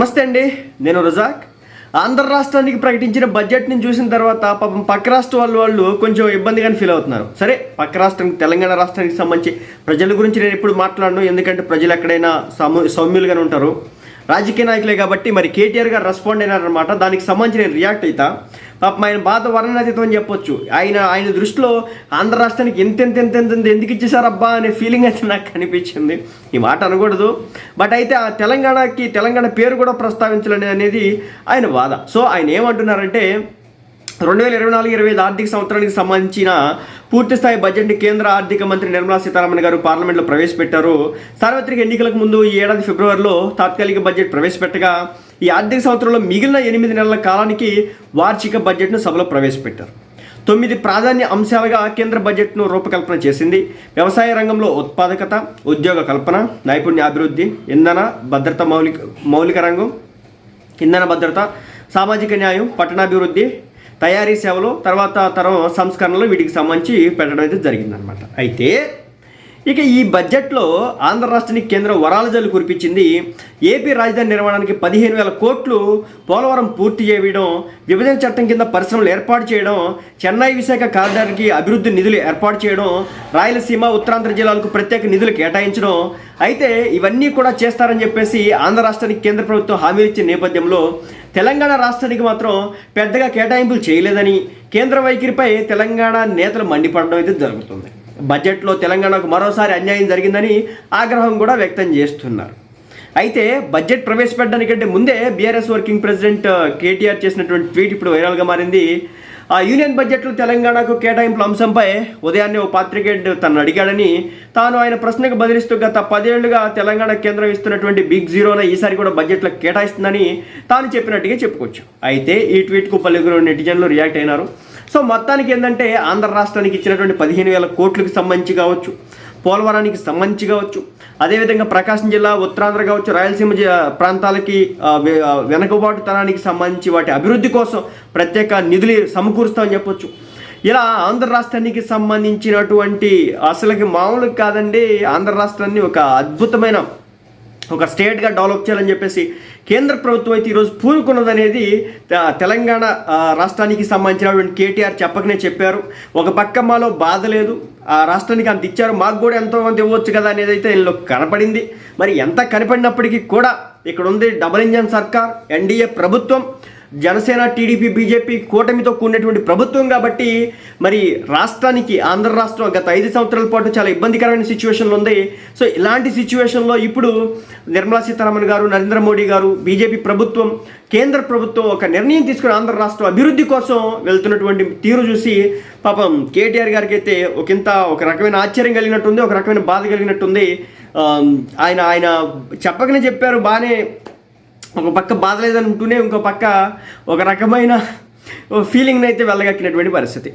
నమస్తే అండి నేను రుజాక్. ఆంధ్ర రాష్ట్రానికి ప్రకటించిన బడ్జెట్ని చూసిన తర్వాత పాపం పక్క రాష్ట్ర వాళ్ళు వాళ్ళు కొంచెం ఇబ్బందిగానే ఫీల్ అవుతున్నారు. సరే పక్క రాష్ట్రానికి తెలంగాణ రాష్ట్రానికి సంబంధించి ప్రజల గురించి నేను ఎప్పుడు మాట్లాడను ఎందుకంటే ప్రజలు ఎక్కడైనా సౌమ్య సౌమ్యులుగానే ఉంటారు. రాజకీయ నాయకులే కాబట్టి మరి కేటీఆర్ గారు రెస్పాండ్ అయినారనమాట దానికి సంబంధించి నేను రియాక్ట్ అవుతా ఆయన బాధ వర్ణనాతీతం అని చెప్పొచ్చు. ఆయన ఆయన దృష్టిలో ఆంధ్ర రాష్ట్రానికి ఎంత ఎంత ఎంత ఎందుకు ఇచ్చేసారబ్బా అనే ఫీలింగ్ అయితే నాకు కనిపించింది ఈ మాట అనకూడదు. బట్ అయితే ఆ తెలంగాణకి తెలంగాణ పేరు కూడా ప్రస్తావించాలని అనేది ఆయన వాద సో ఆయన ఏమంటున్నారంటే రెండు వేల ఇరవై నాలుగు ఇరవై ఐదు ఆర్థిక సంవత్సరానికి సంబంధించిన పూర్తి స్థాయి బడ్జెట్ని కేంద్ర ఆర్థిక మంత్రి నిర్మలా సీతారామన్ గారు పార్లమెంట్లో ప్రవేశపెట్టారు. సార్వత్రిక ఎన్నికలకు ముందు ఈ ఏడాది ఫిబ్రవరిలో తాత్కాలిక బడ్జెట్ ప్రవేశపెట్టగా ఈ ఆర్థిక సంవత్సరంలో మిగిలిన ఎనిమిది నెలల కాలానికి వార్షిక బడ్జెట్ను సభలో ప్రవేశపెట్టారు. తొమ్మిది ప్రాధాన్య అంశాలుగా కేంద్ర బడ్జెట్ను రూపకల్పన చేసింది. వ్యవసాయ రంగంలో ఉత్పాదకత ఉద్యోగ కల్పన నైపుణ్యాభివృద్ధి ఇంధన భద్రత మౌలిక మౌలిక రంగం ఇంధన భద్రత సామాజిక న్యాయం పట్టణాభివృద్ధి తయారీ సేవలు తర్వాత తరం సంస్కరణలు వీటికి సంబంధించి పెట్టడం అయితే జరిగిందనమాట అయితే ఇక ఈ బడ్జెట్లో ఆంధ్ర రాష్ట్రానికి కేంద్రం వరాల జల్లు కురిపించింది. ఏపీ రాజధాని నిర్మాణానికి పదిహేను వేల కోట్లు పోలవరం పూర్తి చేయడం విభజన చట్టం కింద పరిశ్రమలు ఏర్పాటు చేయడం చెన్నై విశాఖ కారిడార్కి అభివృద్ధి నిధులు ఏర్పాటు చేయడం రాయలసీమ ఉత్తరాంధ్ర జిల్లాలకు ప్రత్యేక నిధులు కేటాయించడం. అయితే ఇవన్నీ కూడా చేస్తారని చెప్పేసి ఆంధ్ర రాష్ట్రానికి కేంద్ర ప్రభుత్వం హామీలు ఇచ్చిన నేపథ్యంలో తెలంగాణ రాష్ట్రానికి మాత్రం పెద్దగా కేటాయింపులు చేయలేదని కేంద్ర వైఖరిపై తెలంగాణ నేతలు మండిపడడం అయితే జరుగుతుంది. బడ్జెట్లో తెలంగాణకు మరోసారి అన్యాయం జరిగిందని ఆగ్రహం కూడా వ్యక్తం చేస్తున్నారు. అయితే బడ్జెట్ ప్రవేశపెట్టడానికంటే ముందే బీఆర్ఎస్ వర్కింగ్ ప్రెసిడెంట్ కేటీఆర్ చేసినటువంటి ట్వీట్ ఇప్పుడు వైరల్గా మారింది. ఆ యూనియన్ బడ్జెట్లో తెలంగాణకు కేటాయింపుల అంశంపై ఉదయాన్నే ఓ పాత్రికేయుడు తను అడిగాడని తాను ఆయన ప్రశ్నకు బదిలిస్తూ గత పదేళ్ళుగా తెలంగాణ కేంద్రం ఇస్తున్నటువంటి బిగ్ జీరోన ఈసారి కూడా బడ్జెట్లో కేటాయిస్తుందని తాను చెప్పినట్టుగా చెప్పుకోవచ్చు. అయితే ఈ ట్వీట్కు పలువురు నెటిజన్లు రియాక్ట్ అయినారు. సో మొత్తానికి ఏంటంటే ఆంధ్ర రాష్ట్రానికి ఇచ్చినటువంటి పదిహేను వేల కోట్లకు సంబంధించి కావచ్చు పోలవరానికి సంబంధించి కావచ్చు అదేవిధంగా ప్రకాశం జిల్లా ఉత్తరాంధ్ర కావచ్చు రాయలసీమ జి- ప్రాంతాలకి వెనుకబాటు తనానికి సంబంధించి వాటి అభివృద్ధి కోసం ప్రత్యేక నిధులు సమకూరుస్తామని చెప్పొచ్చు. ఇలా ఆంధ్ర రాష్ట్రానికి సంబంధించినటువంటి అసలుకి మామూలు కాదండి ఆంధ్ర రాష్ట్రాన్ని ఒక అద్భుతమైన ఒక స్టేట్గా డెవలప్ చేయాలని చెప్పేసి కేంద్ర ప్రభుత్వం అయితే ఈరోజు పూనుకున్నదనేది తెలంగాణ రాష్ట్రానికి సంబంధించినటువంటి కేటీఆర్ చెప్పకనే చెప్పారు. ఒక పక్క మాలో బాధ లేదు. ఆ రాష్ట్రానికి అంత ఇచ్చారు. మాకు కూడా ఎంతోమంది ఇవ్వచ్చు కదా అనేది అయితే ఇందులో కనపడింది. మరి ఎంత కనపడినప్పటికీ కూడా ఇక్కడ ఉంది డబుల్ ఇంజన్ సర్కార్ ఎన్డీఏ ప్రభుత్వం. జనసేన టీడీపీ బీజేపీ కూటమితో కూడినటువంటి ప్రభుత్వం కాబట్టి మరి రాష్ట్రానికి ఆంధ్ర రాష్ట్రం గత ఐదు సంవత్సరాల పాటు చాలా ఇబ్బందికరమైన సిచ్యువేషన్లో ఉంది. సో ఇలాంటి సిచ్యువేషన్లో ఇప్పుడు నిర్మలా సీతారామన్ గారు నరేంద్ర మోడీ గారు బీజేపీ ప్రభుత్వం కేంద్ర ప్రభుత్వం ఒక నిర్ణయం తీసుకుని ఆంధ్ర రాష్ట్రం అభివృద్ధి కోసం వెళ్తున్నటువంటి తీరు చూసి పాపం కేటీఆర్ గారికి అయితే ఒకంత ఒక రకమైన ఆశ్చర్యం కలిగినట్టుంది ఒక రకమైన బాధ కలిగినట్టుంది. ఆయన ఆయన చెప్పకనే చెప్పారు బాగానే ఒక పక్క బాధ లేదనుకుంటూనే ఇంకో పక్క ఒక రకమైన ఫీలింగ్ని అయితే వెళ్ళగక్కినటువంటి పరిస్థితి.